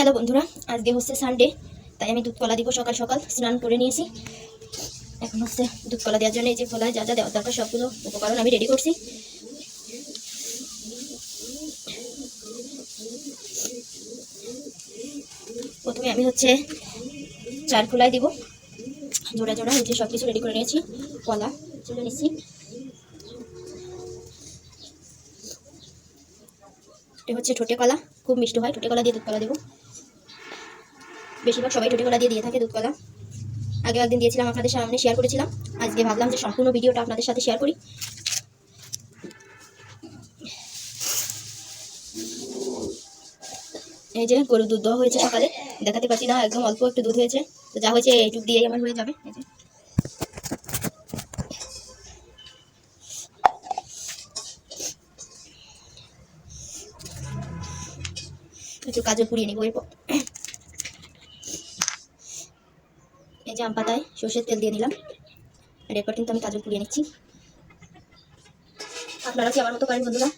Hello বন্ধুরা, আজকে হচ্ছে সানডে তাই আমি দুধ কলা দিব সকাল সকাল, স্নান করে নিয়েছি। এখন হচ্ছে দুধ কলা দেওয়ার জন্য এই যে কলায় যা যা দেওয়ার দরকার সবগুলো উপকরণ আমি রেডি করছি। প্রথমে আমি হচ্ছে চার খোলায় দিব। জোড়া জোড়া হচ্ছে সব কিছু রেডি করে নিয়েছি, কলা চলে নিচ্ছি। এটা হচ্ছে ঠোঁটে কলা, খুব মিষ্টি হয়, ঠোঁটে কলা দিয়ে দুধ কলা দেবো। বেশিরভাগ সবাই ঠোঁটে কলা দিয়ে দিয়ে থাকে দুধ কলা আগে একদিন দিয়েছিলাম আপনাদের সামনে শেয়ার করেছিলাম। আজকে ভাবলাম যে সম্পূর্ণ ভিডিওটা আপনাদের সাথে শেয়ার করি। এই যে গরুর দুধ দেওয়া হয়েছে সকালে, দেখাতে পারছি না, একদম অল্প একটু দুধ হয়েছে। তো যা হয়েছে, এইটুক দিয়েই আমার হয়ে যাবে। এই যে। একটু কাজল পুড়িয়ে নিবো এরপর এই যে আম পাতায় সর্ষের তেল দিয়ে দিলাম আর এরপর কিন্তু আমি কাজল পুড়িয়ে নিচ্ছি। আপনারা কি আমার মতো করেন বন্ধুরা?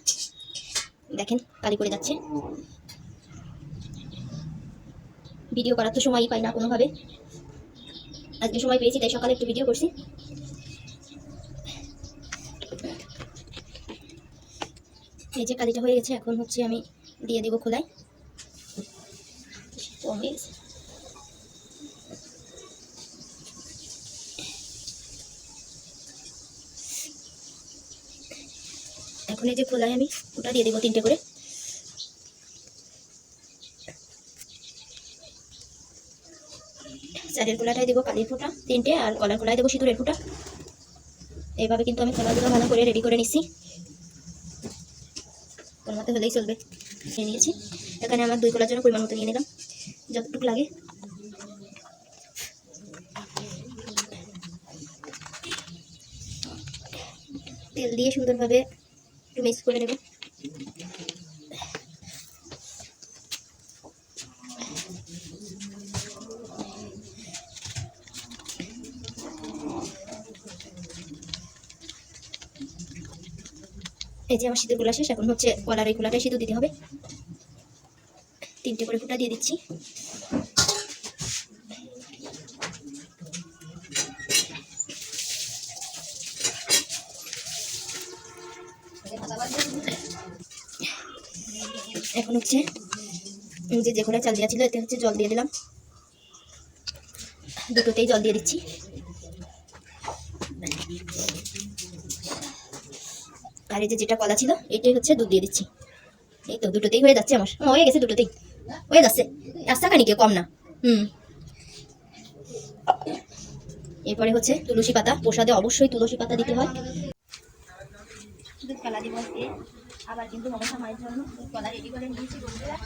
দেখেন, কালি করে যাচ্ছে। ভিডিও করার তো সময়ই পাই না কোনোভাবে। আজকে সময় পেয়েছি, তাই সকালে একটু ভিডিও করছি। এই যে কালিটা হয়ে গেছে, এখন হচ্ছে আমি দিয়ে দেবো খোলায়। এই যে খোলায় আমি ওটা দিয়ে দেবো তিনটে করে। চারের খোলাটাই দেবো কালির ফোঁটা তিনটে আর কলার খোলায় দেবো সিঁদুরের ফোঁটা। এইভাবে কিন্তু আমি খোলাগুলো ভালো করে রেডি করে নিচ্ছি। মতো হলেই চলবে। নিয়ে নিয়েছি। এখানে আমার দুই কলার জন্য পরিমাণ মতো নিয়ে নিলাম। যতটুকু লাগে। তেল দিয়ে সুন্দরভাবে মিক্স করে নেব। এই যে আমার শীতের গোলা শেষ, এখন হচ্ছে কলার এই গোলাটাই সিঁদুর দিতে হবে। তিনটে করে ফুটা দিয়ে দিচ্ছি। এখন হচ্ছে যে যে ঘোড়ায় চাল দেওয়া ছিল, এতে হচ্ছে জল দিয়ে দিলাম। দুটোতেই জল দিয়ে দিচ্ছি। আর এই যে যেটা কলা ছিল, এটাই হচ্ছে দুধ দিয়ে দিচ্ছি। এই তো দুটোতেই হয়ে যাচ্ছে আমার। হয়ে গেছে দুটোতেই। হয়ে যাচ্ছে। আস্তা রাস্তা খানিকে কম না। হুম। এরপরে হচ্ছে তুলসী পাতা। প্রসাদে অবশ্যই তুলসী পাতা দিতে হয়। দুধ কলা দিবস দিয়ে। আবার কিন্তু মমতা মায়ের জন্য দুধ কলা রেডি করে নিয়েছি বন্ধুরা।